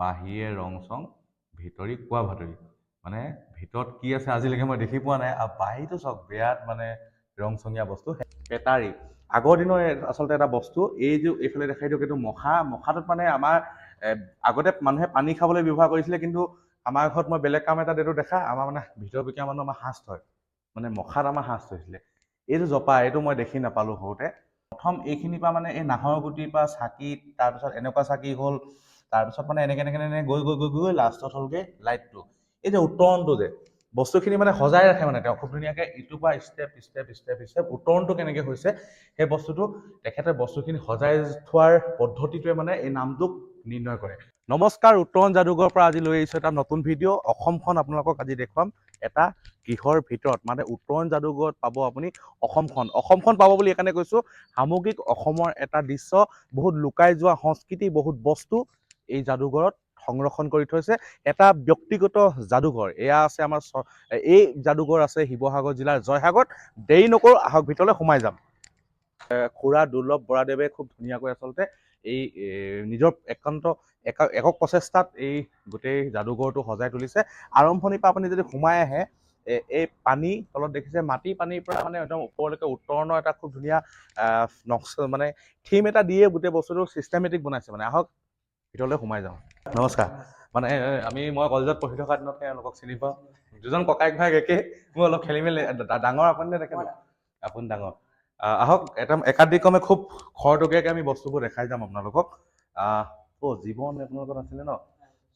বাহিৰে ৰং চং ভিতৰি কোৱা ভাতৰি। মানে ভিতৰত কি আছে আজিলৈকে মই দেখি পোৱা নাই আৰু বাহিৰটো চাওক বিৰাট মানে ৰং চঙীয়া বস্তু। পেটাৰী আগৰ দিনৰ আচলতে এটা বস্তু এই যে এইফালে দেখাই দিয়ক এইটো মখা। মখাটোত মানে আমাৰ আগতে মানুহে পানী খাবলৈ ব্যৱহাৰ কৰিছিলে কিন্তু আমাৰ ঘৰত মই বেলেগ কাম এটা এইটো দেখা আমাৰ মানে ভিতৰ বিকিয়া মানুহ আমাৰ সাঁজ থয়। মানে মখাত আমাৰ সাঁজ থৈছিলে। এইটো জপা এইটো মই দেখি নাপালোঁ সৰুতে। প্ৰথম এইখিনিৰ পৰা মানে এই নাহৰ গুটিৰ পৰা চাকি তাৰপিছত এনেকুৱা চাকি হ'ল তাৰপিছত মানে এনেকে এনেকে এনেকে গৈ গৈ গৈ গৈ লাষ্টত হ'লগে লাইটটো এই যে উত্তৰণটো যে বস্তুখিনি মানে সজাই ৰাখে মানে তেওঁ খুব ধুনীয়াকে ইটোৰ পৰা ষ্টেপ ষ্টেপ ষ্টেপ ষ্টেপ উত্তৰণটো কেনেকে হৈছে সেই বস্তুটো তেখেতে বস্তুখিনি সজাই থোৱাৰ পদ্ধতিটোৱে মানে এই নামটোক নিৰ্ণয় কৰে। নমস্কাৰ উত্তৰণ যাদুঘৰৰ পৰা আজি লৈ আহিছোঁ এটা নতুন ভিডিঅ' অসমখন আপোনালোকক আজি দেখুৱাম এটা গৃহৰ ভিতৰত মানে উত্তৰণ যাদুঘৰত পাব আপুনি অসমখন। অসমখন পাব বুলি এইকাৰণে কৈছোঁ সামগ্ৰিক অসমৰ এটা দৃশ্য বহুত লুকাই যোৱা সংস্কৃতি বহুত বস্তু এই যাদুঘৰত সংৰক্ষণ কৰি থৈছে। এটা ব্যক্তিগত যাদুঘৰ এয়া আছে আমাৰ এই যাদুঘৰ আছে শিৱসাগৰ জিলাৰ জয়সাগৰত। দেৰি নকৰোঁ আহক ভিতৰলৈ সোমাই যাম। খুৰা দুৰ্লভ বৰাদেৱে খুব ধুনীয়াকৈ আচলতে এই নিজৰ একান্ত একা- একক প্ৰচেষ্টাত এই গোটেই যাদুঘৰটো সজাই তুলিছে। আৰম্ভণিৰ পৰা আপুনি যদি সোমাই আহে এই পানী তলত দেখিছে মাটি পানীৰ পৰা মানে একদম ওপৰলৈকে উত্তৰণৰ এটা খুব ধুনীয়া নক্সা মানে থিম এটা দিয়ে গোটেই বস্তুটো চিষ্টেমেটিক বনাইছে মানে। আহক। ভিতৰলৈ সোমাই যাওঁ। নমস্কাৰ। মানে আমি মই কলেজত পঢ়ি থকা দিনতে এওঁলোকক চিনি পাওঁ। দুজন ককায়েক ভাই একে মোৰ অলপ খেলি মেলি ডাঙৰ আপুনি নে তেখেত আপুনি ডাঙৰ। আহ, আহক এটা একাদিক্ৰমে খুব খৰতকীয়াকৈ আমি বস্তুবোৰ দেখাই যাম আপোনালোকক। অ' জীৱন আপোনালোকৰ আছিলে ন?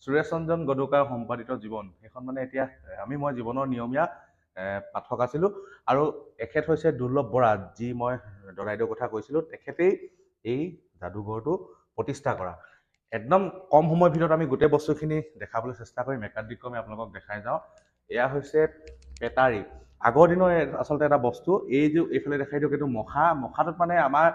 সুৰেশ ৰঞ্জন গডুকাৰ সম্পাদিত জীৱন। সেইখন মানে এতিয়া আমি মই জীৱনৰ নিয়মীয়া পাঠক আছিলোঁ। আৰু এখেত হৈছে দুৰ্লভ বৰা যি মই দদাইদেউৰ কথা কৈছিলোঁ। তেখেতেই এই যাদুঘৰটো প্ৰতিষ্ঠা কৰা। একদম কম সময়ৰ ভিতৰত আমি গোটেই বস্তুখিনি দেখাবলৈ চেষ্টা কৰিম। একাদিক্ৰমে আপোনালোকক দেখাই যাওঁ। এয়া হৈছে পেটাৰী আগৰ দিনৰ আচলতে এটা বস্তু এই যে এইফালে দেখাই দিয়ক এইটো মখা। মখাটোত মানে আমাৰ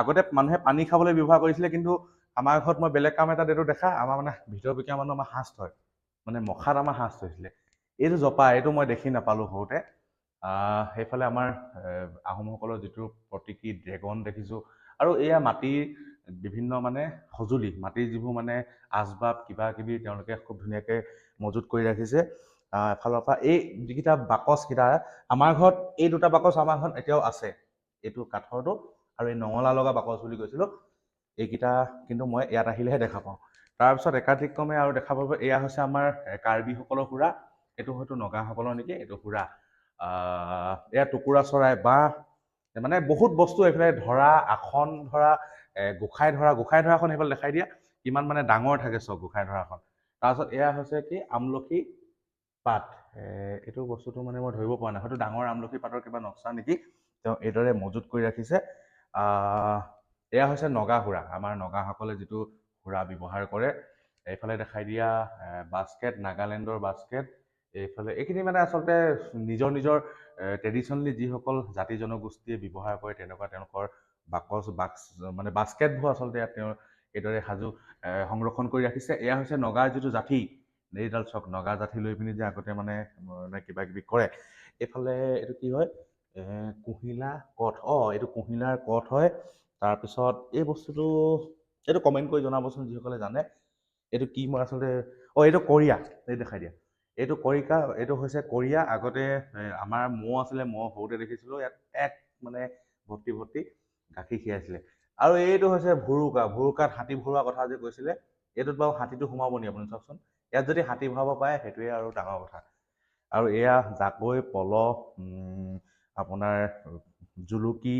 আগতে মানুহে পানী খাবলৈ ব্যৱহাৰ কৰিছিলে কিন্তু আমাৰ ঘৰত মই বেলেগ কাম এটা এইটো দেখা আমাৰ মানে ভিতৰ বিকিয়া মানুহ আমাৰ সাঁজ থয়। মানে মখাত আমাৰ সাঁজ থৈছিলে। এইটো জপা এইটো মই দেখি নাপালোঁ সৰুতে। সেইফালে আমাৰ আহোমসকলৰ যিটো প্ৰতীকী ড্ৰেগন দেখিছোঁ। আৰু এয়া মাটিৰ বিভিন্ন মানে সঁজুলি মাটিৰ যিবোৰ মানে আচবাব কিবা কিবি তেওঁলোকে খুব ধুনীয়াকৈ মজুত কৰি ৰাখিছে। এফালৰ পৰা এই যিকেইটা বাকচকেইটা আমাৰ ঘৰত এই দুটা বাকচ আমাৰ ঘৰত এতিয়াও আছে। এইটো কাঠৰটো আৰু এই নঙলা লগা বাকচ বুলি কৈছিলোঁ। এইকেইটা কিন্তু মই ইয়াত আহিলেহে দেখা পাওঁ। তাৰপিছত একাধিক্ৰমে আৰু দেখা পাব এয়া হৈছে আমাৰ কাৰ্বিসকলৰ সুৰা। এইটো হয়তো নগাসকলৰ নেকি? এইটো সুৰা। এয়া টুকুৰা চৰাই বাঁহ মানে বহুত বস্তু এইফালে ধৰা আসন ধৰা গোঁসাই ধৰা গোঁসাই ধৰাখন সেইফালে দেখাই দিয়া। কিমান মানে ডাঙৰ থাকে চব গোঁসাই ধৰাখন। তাৰপিছত এয়া হৈছে কি আমলখি পাত। এইটো বস্তুটো মানে মই ধৰিব পৰা নাই। হয়তো ডাঙৰ আমলখি পাতৰ কিবা নক্সা নেকি? তেওঁ এইদৰে মজুত কৰি ৰাখিছে। এয়া হৈছে নগা সুৰা। আমাৰ নগাসকলে যিটো সুৰা ব্যৱহাৰ কৰে এইফালে দেখাই দিয়া বাস্কেট নাগালেণ্ডৰ বাস্কেট এইফালে এইখিনি মানে আচলতে নিজৰ নিজৰ ট্ৰেডিশ্যনেলি যিসকল জাতি জনগোষ্ঠীয়ে ব্যৱহাৰ কৰে তেনেকুৱা তেওঁলোকৰ বাকচ বাক্স মানে বাস্কেটবোৰ আচলতে ইয়াত তেওঁ এইদৰে সাজু সংৰক্ষণ কৰি ৰাখিছে। এয়া হৈছে নগাৰ যিটো জাঠি এইডাল চক নগা জাঠি লৈ পিনি যে আগতে মানে কিবা কিবি কৰে। এইফালে এইটো কি হয়? কুহিলা কঠ। অঁ এইটো কুহিলাৰ কঠ হয়। তাৰপিছত এই বস্তুটো এইটো কমেণ্ট কৰি জনাবচোন যিসকলে জানে। এইটো কি মই আচলতে অঁ এইটো কৰিয়া। এই দেখাই দিয়া। এইটো কৰিকা এইটো হৈছে কৰিয়া। আগতে আমাৰ ম'হ আছিলে ম'হ সৰুতে দেখিছিলোঁ। ইয়াত এক মানে ভৰ্তি ভৰ্তি গাখীৰ খীৰাইছিলে আৰু এইটো হৈছে ভুৰুকা ভুৰুকাত হাতী ভৰোৱা কথা যে কৈছিলে এইটোত বাৰু হাতীটো সোমাব নি আপুনি চাওকচোন। ইয়াত যদি হাতী ভৰাব পাৰে সেইটোৱে আৰু ডাঙৰ কথা। আৰু এয়া জাকৈ পল উম, আপোনাৰ জুলুকি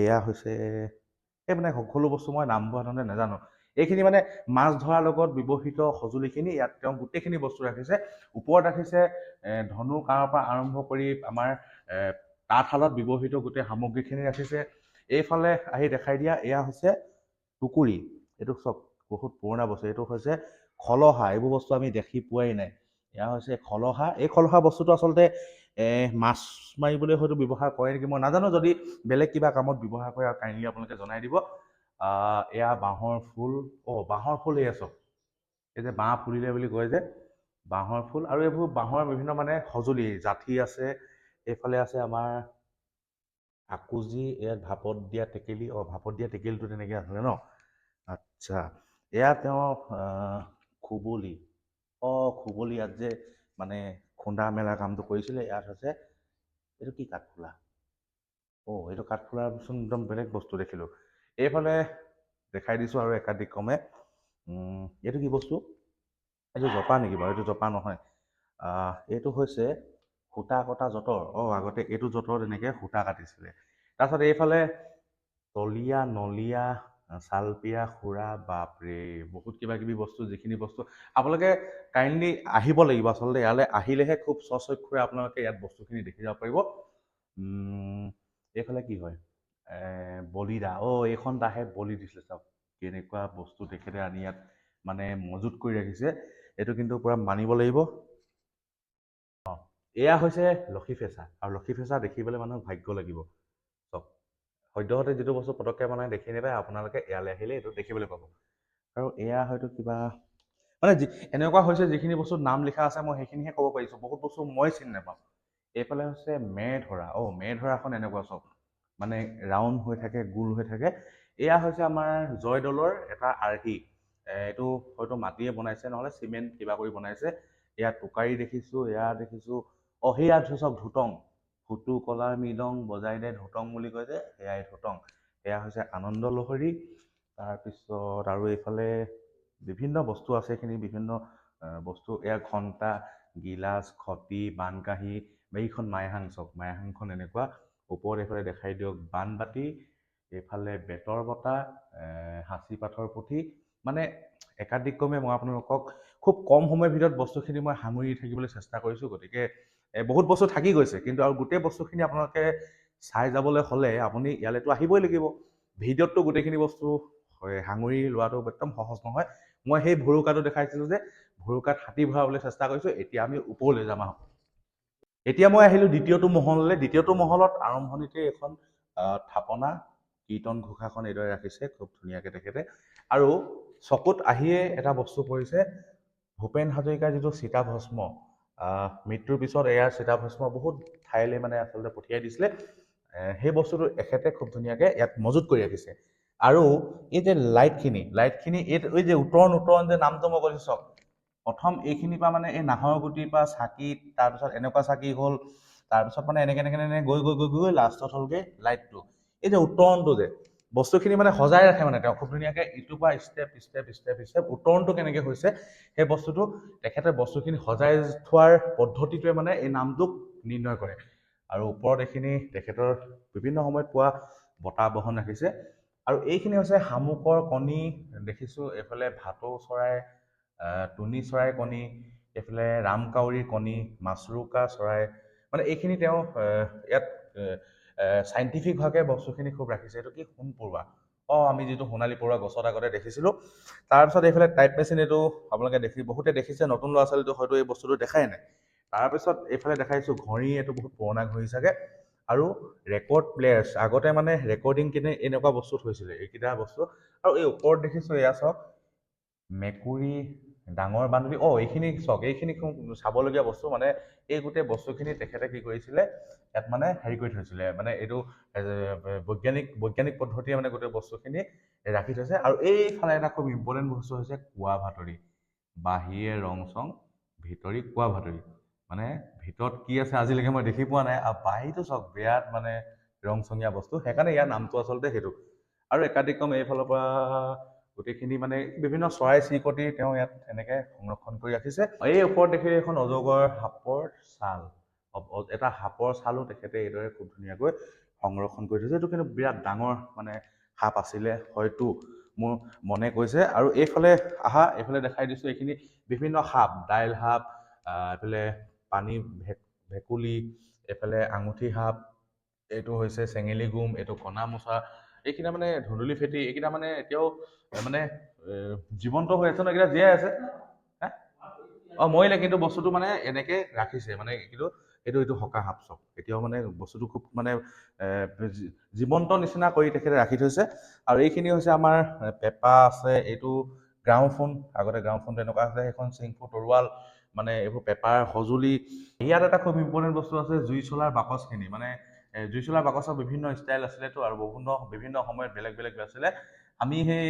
এয়া হৈছে এই মানে সকলো বস্তু মই নামবোৰ সাধাৰণতে নাজানো। এইখিনি মানে মাছ ধৰাৰ লগত ব্যৱহৃত সঁজুলিখিনি ইয়াত তেওঁ গোটেইখিনি বস্তু ৰাখিছে। ওপৰত ৰাখিছে ধনু কাঁড়ৰ পৰা আৰম্ভ কৰি আমাৰ তাঁতশালত ব্যৱহৃত গোটেই সামগ্ৰীখিনি ৰাখিছে। এইফালে আহি দেখাই দিয়া এয়া হৈছে টুকুৰি। এইটো চব বহুত পুৰণা বস্তু। এইটো হৈছে খলহা। এইবোৰ বস্তু আমি দেখি পোৱাই নাই। এয়া হৈছে খলহা। এই খলহা বস্তুটো আচলতে মাছ মাৰিবলৈ হয়তো ব্যৱহাৰ কৰে নেকি? মই নাজানো। যদি বেলেগ কিবা কামত ব্যৱহাৰ কৰে আৰু কাইণ্ডলি আপোনালোকে জনাই দিব। এয়া বাঁহৰ ফুল। অঁ বাঁহৰ ফুল এয়া চব। এই যে বাঁহ ফুলিলে বুলি কয় যে বাঁহৰ ফুল। আৰু এইবোৰ বাঁহৰ বিভিন্ন মানে সঁজুলি। জাঠি আছে এইফালে আছে আমাৰ আকুজি ইয়াত ভাপত দিয়া টেকেলি অঁ ভাপত দিয়া টেকেলিটো তেনেকৈ আছিলে ন? আচ্ছা এয়া তেওঁ খুবলি অঁ খুবলি ইয়াত যে মানে খুন্দা মেলা কামটো কৰিছিলে ইয়াত হৈছে এইটো কি কাঠফুলা? অঁ এইটো কাঠফুলাচোন একদম বেলেগ বস্তু দেখিলোঁ। এইফালে দেখাই দিছোঁ আৰু একাদিক্ৰমে উম, এইটো কি বস্তু? এইটো জপা নেকি বাৰু? এইটো জপা নহয়। এইটো হৈছে সূতা কটা যঁতৰ অঁ আগতে এইটো যঁতৰত এনেকৈ সূতা কাটিছিলে। তাৰপাছত এইফালে তলীয়া নলীয়া চালপীয়া খুৰা বাপৰে বহুত কিবা কিবি বস্তু যিখিনি বস্তু আপোনালোকে কাইণ্ডলি আহিব লাগিব। আচলতে ইয়ালৈ আহিলেহে খুব স্বচক্ষুৰে আপোনালোকে ইয়াত বস্তুখিনি দেখি যাব পাৰিব। এইফালে কি হয়? বলিদা অ' এইখন দাহে বলি দিছিলে চাওক কেনেকুৱা বস্তু তেখেতে আনি ইয়াত মানে মজুত কৰি ৰাখিছে। এইটো কিন্তু পূৰা মানিব লাগিব। এয়া হৈছে লক্ষী ফেঁচা। আৰু লক্ষী ফেঁচা দেখিবলৈ মানুহক ভাগ্য লাগিব। চাওক সদ্যহতে যিটো বস্তু পটককৈ মানে দেখি নাপায় আপোনালোকে ইয়ালৈ আহিলে এইটো দেখিবলৈ পাব। আৰু এয়া হয়তো কিবা মানে যি এনেকুৱা হৈছে যিখিনি বস্তুত নাম লিখা আছে মই সেইখিনিহে ক'ব পাৰিছোঁ। বহুত বস্তু মই চিনি নাপাওঁ। এইফালে হৈছে মেৰ ধৰা অঁ মেৰ ধৰাখন এনেকুৱা চাওক। মানে ৰাউণ্ড হৈ থাকে গোল হৈ থাকে। এয়া হৈছে আমাৰ জয়দৌলৰ এটা আৰ্হি। এইটো হয়তো মাটিয়ে বনাইছে নহ'লে চিমেণ্ট কিবা কৰি বনাইছে। এয়া টোকাৰি দেখিছোঁ এয়া দেখিছোঁ অঁ সেয়া চাওক ধুতং ফুটু কলাৰ মৃদং বজাই দে ধুতং বুলি কয় যে সেয়াই ধুতং। এয়া হৈছে আনন্দ লহৰী। তাৰপিছত আৰু এইফালে বিভিন্ন বস্তু আছে এইখিনি বিভিন্ন বস্তু। এয়া ঘণ্টা গিলাচ খতি বানকাঁহী এইখন মাইহাং চাওক মাইহাংখন এনেকুৱা। ওপৰত এইফালে দেখাই দিয়ক বানবাতি এইফালে বেতৰ এ, সাঁচি পাথৰ পুথি মানে একাদিক্ৰমে মই আপোনালোকক খুব কম সময়ৰ ভিতৰত বস্তুখিনি মই সামৰি থাকিবলৈ চেষ্টা কৰিছোঁ। গতিকে বহুত বস্তু থাকি গৈছে। কিন্তু আৰু গোটেই বস্তুখিনি আপোনালোকে চাই যাবলৈ হ'লে আপুনি ইয়ালৈতো আহিবই লাগিব। ভিডিঅ'ততো গোটেইখিনি বস্তু সাঙুৰি লোৱাটো একদম সহজ নহয়। মই সেই ভুৰুকাটো দেখাইছিলোঁ যে ভুৰুকাত হাতী ভৰাবলৈ চেষ্টা কৰিছোঁ এতিয়া আমি ওপৰলৈ যাম আহক। এতিয়া মই আহিলোঁ দ্বিতীয়টো মহললৈ। দ্বিতীয়টো মহলত আৰম্ভণিতে এখন আহ, থাপনা কীৰ্তন ঘোষাখন এইদৰে ৰাখিছে খুব ধুনীয়াকৈ তেখেতে। আৰু চকুত আহিয়ে এটা বস্তু পৰিছে ভূপেন হাজৰিকাৰ যিটো চিতাভস্ম আহ, মৃত্যুৰ পিছত এয়াৰ চিতাভস্ম বহুত ঠাইলৈ মানে আচলতে পঠিয়াই দিছিলে। সেই বস্তুটো এখেতে খুব ধুনীয়াকৈ ইয়াত মজুত কৰি ৰাখিছে। আৰু এই যে লাইটখিনি লাইটখিনি এই এই যে উত্তৰণ উত্তৰণ যে নামটো মই কৈছোঁ চাওক। প্ৰথম এইখিনিৰ পৰা মানে এই নাহৰগুটিৰ পৰা চাকি তাৰপিছত এনেকুৱা চাকি হ'ল তাৰপিছত মানে এনেকে এনেকে এনেকে গৈ গৈ গৈ গৈ লাষ্টত হ'লগৈ লাইটটো। এই যে উত্তৰণটো যে বস্তুখিনি মানে সজাই ৰাখে মানে তেওঁ খুব ধুনীয়াকৈ ইটোৰ পৰা ষ্টেপ ষ্টেপ ষ্টেপ ষ্টেপ উত্তৰণটো কেনেকৈ হৈছে সেই বস্তুটো তেখেতে বস্তুখিনি সজাই থোৱাৰ পদ্ধতিটোৱে মানে এই নামটোক নিৰ্ণয় কৰে। আৰু ওপৰত এইখিনি তেখেতৰ বিভিন্ন সময়ত পোৱা বঁটা বহন ৰাখিছে। আৰু এইখিনি হৈছে শামুকৰ কণী দেখিছোঁ এইফালে ভাটৌ চৰাই টুনি চৰাইৰ কণী এইফালে ৰামকাউৰীৰ কণী মাছৰোকা চৰাই মানে এইখিনি তেওঁ আহ, চাইণ্টিফিকভাৱে বস্তুখিনি খুব ৰাখিছে। এইটো কি সোণ পৰুৱা? অঁ আমি যিটো সোণালী পৰুৱা গছত আগতে দেখিছিলোঁ তাৰপিছত এইফালে টাইপ মেচিন এইটো আপোনালোকে দেখি বহুতে দেখিছে নতুন ল'ৰা ছোৱালীটো হয়তো এই বস্তুটো দেখাই নাই। তাৰপিছত এইফালে দেখাইছোঁ ঘড়ী এইটো বহুত পুৰণা ঘড়ী চাগে আৰু ৰেকৰ্ড প্লেয়াৰ্ছ আগতে মানে ৰেকৰ্ডিং কিনে এনেকুৱা বস্তু থৈছিলে এইকেইটা বস্তু। আৰু এই ওপৰত দেখিছোঁ এয়া চাওক মেকুৰী ডাঙৰ বান্ধৱী অঁ এইখিনি চাওক এইখিনি চাবলগীয়া বস্তু মানে এই গোটেই বস্তুখিনি তেখেতে কি কৰিছিলে ইয়াত মানে হেৰি কৰি থৈছিলে মানে এইটো বৈজ্ঞানিক বৈজ্ঞানিক পদ্ধতিয়ে মানে গোটেই বস্তুখিনি ৰাখি থৈছে আৰু এইফালে এটা খুব ইম্পৰ্টেণ্ট বস্তু হৈছে কোৱা ভাতৰি বাহিৰে ৰং চং ভিতৰি কোৱা ভাতৰি মানে ভিতৰত কি আছে আজিলৈকে মই দেখি পোৱা নাই আৰু বাহিৰটো চাওক বিৰাট মানে ৰংচঙীয়া বস্তু সেইকাৰণে ইয়াৰ নামটো আচলতে সেইটো আৰু একাদিক্ৰম এইফালৰ পৰা গোটেইখিনি মানে বিভিন্ন চৰাই চিৰিকটি তেওঁ ইয়াত এনেকৈ সংৰক্ষণ কৰি ৰাখিছে। এই ওপৰত দেখিলে এখন অজগৰ সাপৰ ছাল। এটা সাপৰ ছালো তেখেতে এইদৰে খুব ধুনীয়াকৈ সংৰক্ষণ কৰি থৈছে। এইটো কিন্তু বিৰাট ডাঙৰ মানে সাপ আছিলে হয়তো মোৰ মনে কৈছে। আৰু এইফালে আহা এইফালে দেখাই দিছোঁ এইখিনি বিভিন্ন সাপ দাইল সাপ এইফালে পানী ভে ভেকুলী এইফালে আঙুঠি সাপ এইটো হৈছে চেঙেলী গুম এইটো কণা মোচা এইকেইটা মানে ধুন্দুলি ফেটি, এইকেইটা মানে এতিয়াও মানে জীৱন্ত হৈ আছে ন, এইকেইটা জীয়াই আছে। অঁ, মৰিলে কিন্তু বস্তুটো মানে এনেকে ৰাখিছে মানে কিন্তু এইটো এইটো সকা সাপ চক এতিয়াও মানে বস্তুটো খুব মানে জীৱন্ত নিচিনা কৰি তেখেতে ৰাখি থৈছে। আৰু এইখিনি হৈছে আমাৰ পেঁপা আছে, এইটো গ্ৰামফোন আগতে গ্ৰামফোন তেনেকুৱা আছে সেইখন চিংফু, তৰোৱাল মানে এইবোৰ পেপাৰ, সঁজুলি, ইয়াত এটা খুব ইম্পৰ্টেণ্ট বস্তু আছে, জুই চলাৰ বাকচখিনি মানে জুই চলাৰ বাকচৰ বিভিন্ন ষ্টাইল আছিলেতো আৰু বিভিন্ন বিভিন্ন সময়ত বেলেগ বেলেগ আছিলে। আমি সেই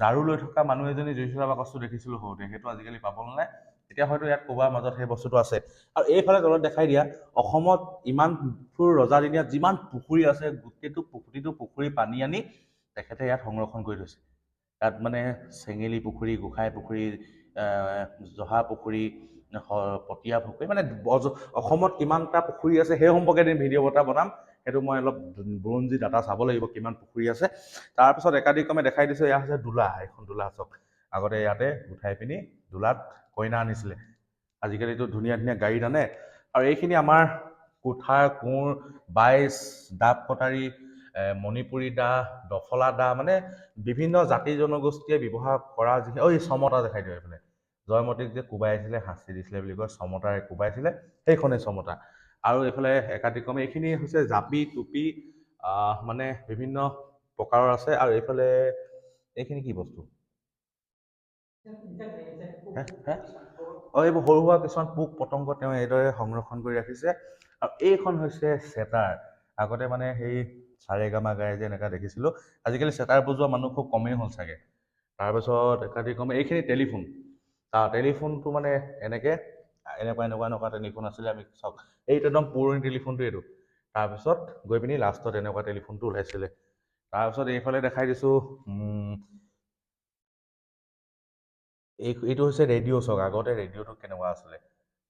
ঝাৰু লৈ থকা মানুহ এজনী জুইশলা বাকচটো দেখিছিলোঁ সৰুতে। সেইটো আজিকালি পাবলৈ নাই। এতিয়া হয়তো ইয়াত ক'ৰবাৰ মাজত সেই বস্তুটো আছে। আৰু এইফালে তলত দেখাই দিয়া অসমত ইমানবোৰ ৰজাদিনীয়া যিমান পুখুৰী আছে গোটেইটো প্ৰতিটো পুখুৰী পানী আনি তেখেতে ইয়াত সংৰক্ষণ কৰি থৈছে। তাত মানে চেঙেলী পুখুৰী গোসাঁই পুখুৰী জহা পুখুৰী পটীয়া পুখুৰী মানে অসমত কিমানটা পুখুৰী আছে সেই সম্পৰ্কে এদিন ভিডিঅ' এটা বনাম। সেইটো মই অলপ বুৰঞ্জী ডাটা চাব লাগিব কিমান পুখুৰী আছে। তাৰপিছত একাদিক্ৰমে দেখাই দিছে এয়া হৈছে দোলা এইখন দোলা চাওক আগতে ইয়াতে উঠাই পিনি দোলাত কইনা আনিছিলে। আজিকালিতো ধুনীয়া ধুনীয়া গাড়ীত আনে আৰু এইখিনি আমাৰ কুঠাৰ কোঁৰ বাইচ ডাব কটাৰী মণিপুৰী দা দফলা দা মানে বিভিন্ন জাতি জনগোষ্ঠীয়ে ব্যৱহাৰ কৰা যিখিনি ঐ চমতা দেখাই দিওঁ এইফালে। জয়মতীক যে কোবাইছিলে শাস্তি দিছিলে বুলি কয় চমতাৰে কোবাইছিলে সেইখনেই চমতা। আৰু এইফালে একাদিক্ৰমে এইখিনি হৈছে জাপি টুপি মানে বিভিন্ন প্ৰকাৰৰ আছে। আৰু এইফালে এইখিনি কি বস্তু? অ এইবোৰ সৰু সুৰা কিছুমান পোক পতংগ তেওঁ এইদৰে সংৰক্ষণ কৰি ৰাখিছে। আৰু এইখন হৈছে চেতাৰ। আগতে মানে সেই চাৰেগামা গাই যে এনেকুৱা দেখিছিলোঁ। আজিকালি চেতাৰ বজোৱা মানুহ খুব কমেই হ'ল চাগে। তাৰপিছত একাদিক্ৰমে এইখিনি টেলিফোন। তাৰ টেলিফোনটো মানে এনেকে এনেকুৱা এনেকুৱা এনেকুৱা টেলিফোন আছিলে আমি চাওক এইটো একদম পুৰণি টেলিফোনটো এইটো। তাৰপিছত গৈ পিনি লাষ্টত এনেকুৱা টেলিফোনটো ওলাইছিলে। তাৰপিছত এইফালে দেখাই দিছোঁ এই এইটো হৈছে ৰেডিঅ' চাওক আগতে ৰেডিঅ'টো কেনেকুৱা আছিলে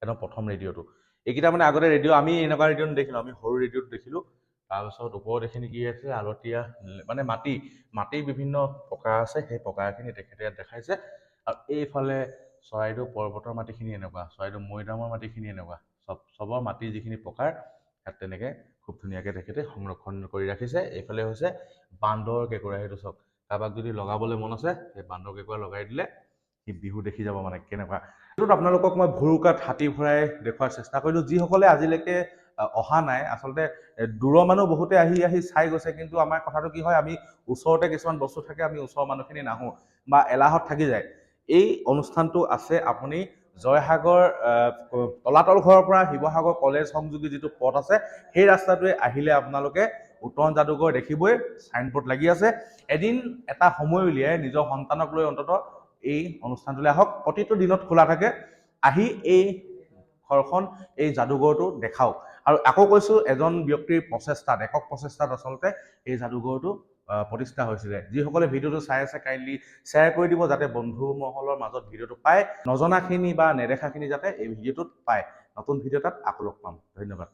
একদম প্ৰথম ৰেডিঅ'টো। এইকেইটা মানে আগতে ৰেডিঅ' আমি এনেকুৱা ৰেডিঅ' নেদেখিলোঁ আমি সৰু ৰেডিঅ'টো দেখিলোঁ। তাৰপিছত ওপৰত এইখিনি কি আছে আলতীয়া মানে মাটি মাটিৰ বিভিন্ন প্ৰকাৰ আছে সেই প্ৰকাৰখিনি তেখেতে ইয়াত দেখাইছে। আৰু এইফালে চৰাইদেউ পৰ্বতৰ মাটিখিনি এনেকুৱা, চৰাইদেউ মৈদামৰ মাটিখিনি এনেকুৱা, চব, চবৰ মাটিৰ যিখিনি প্ৰকাৰ ইয়াত তেনেকৈ খুব ধুনীয়াকৈ তেখেতে সংৰক্ষণ কৰি ৰাখিছে। এইফালে হৈছে বান্দৰ কেঁকুৰা, সেইটো চাওক। কাৰোবাক যদি লগাবলৈ মন আছে, সেই বান্দৰ কেঁকুৰা লগাই দিলে সি বিহু দেখি যাব মানে কেনেকুৱা। এইটোত আপোনালোকক মই ভুৰুকাত হাতী ভৰাই দেখুওৱাৰ চেষ্টা কৰিলোঁ। যিসকলে আজিলৈকে অহা নাই, আচলতে দূৰৰ মানুহ বহুতে আহি আহি চাই গৈছে, কিন্তু আমাৰ কথাটো কি হয়, আমি ওচৰতে কিছুমান বস্তু থাকে, আমি ওচৰৰ মানুহখিনি নাহোঁ বা এলাহত থাকি যায়। এই অনুষ্ঠানটো আছে। আপুনি জয়সাগৰ তলাতল ঘৰৰ পৰা শিৱসাগৰ কলেজ সংযোগী যিটো পথ আছে সেই ৰাস্তাটোৱে আহিলে আপোনালোকে উত্তৰণ যাদুঘৰ দেখিবই চাইনবোৰ্ড লাগি আছে। এদিন এটা সময় উলিয়াই নিজৰ সন্তানক লৈ অন্তত এই অনুষ্ঠানটোলৈ আহক। প্ৰতিটো দিনত খোলা থাকে। আহি এই ঘৰখন এই যাদুঘৰটো দেখাওক। আৰু আকৌ কৈছোঁ এজন ব্যক্তিৰ প্ৰচেষ্টাত একক প্ৰচেষ্টাত আচলতে এই যাদুঘৰটো প্ৰতিষ্ঠা হৈছিলে। যিসকলে ভিডিঅ'টো চাই আছে কাইণ্ডলি শ্বেয়াৰ কৰি দিব যাতে বন্ধু মহলৰ মাজত ভিডিঅ'টো পায়, নজনাখিনি বা নেদেখাখিনি যাতে এই ভিডিঅ'টোত পায়। নতুন ভিডিঅ' এটাত আকৌ লগ পাম। ধন্যবাদ।